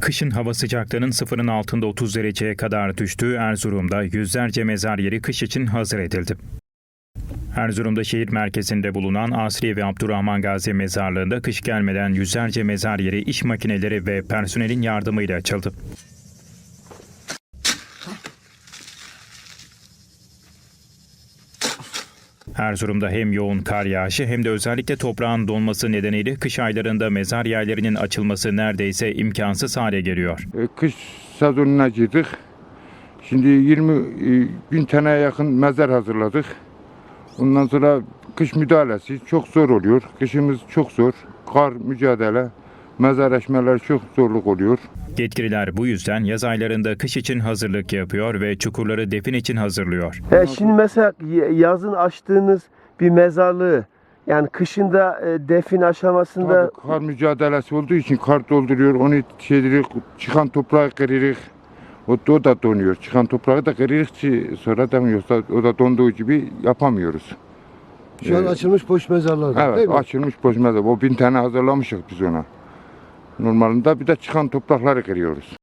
Kışın hava sıcaklığının sıfırın altında 30 dereceye kadar düştüğü Erzurum'da yüzlerce mezar yeri kış için hazır edildi. Erzurum'da şehir merkezinde bulunan Asri ve Abdurrahman Gazi mezarlığında kış gelmeden yüzlerce mezar yeri iş makineleri ve personelin yardımıyla açıldı. Erzurum'da hem yoğun kar yağışı hem de özellikle toprağın donması nedeniyle kış aylarında mezar yerlerinin açılması neredeyse imkansız hale geliyor. E, Kış sezonuna girdik. Şimdi 20 e, bin taneye yakın mezar hazırladık. Ondan sonra kış müdahalesi çok zor oluyor. Kışımız çok zor. Kar mücadele, mezar eşmeler çok zorluk oluyor. Yetkililer bu yüzden yaz aylarında kış için hazırlık yapıyor ve çukurları defin için hazırlıyor. E, şimdi mesela yazın açtığınız bir mezarlığı yani kışında e, defin aşamasında Tabii kar mücadelesi olduğu için kar dolduruyor. Onu şeyleri çıkan toprağı kırırız. O, o da donuyor. Çıkan toprağı da kırırız ki sonra da yoksa o da donduğu gibi yapamıyoruz. Şu an Ee, açılmış boş mezarlar Evet mi? açılmış boş mezar. O bin tane hazırlamışız biz ona. Normalinde bir de çıkan toprakları kırıyoruz.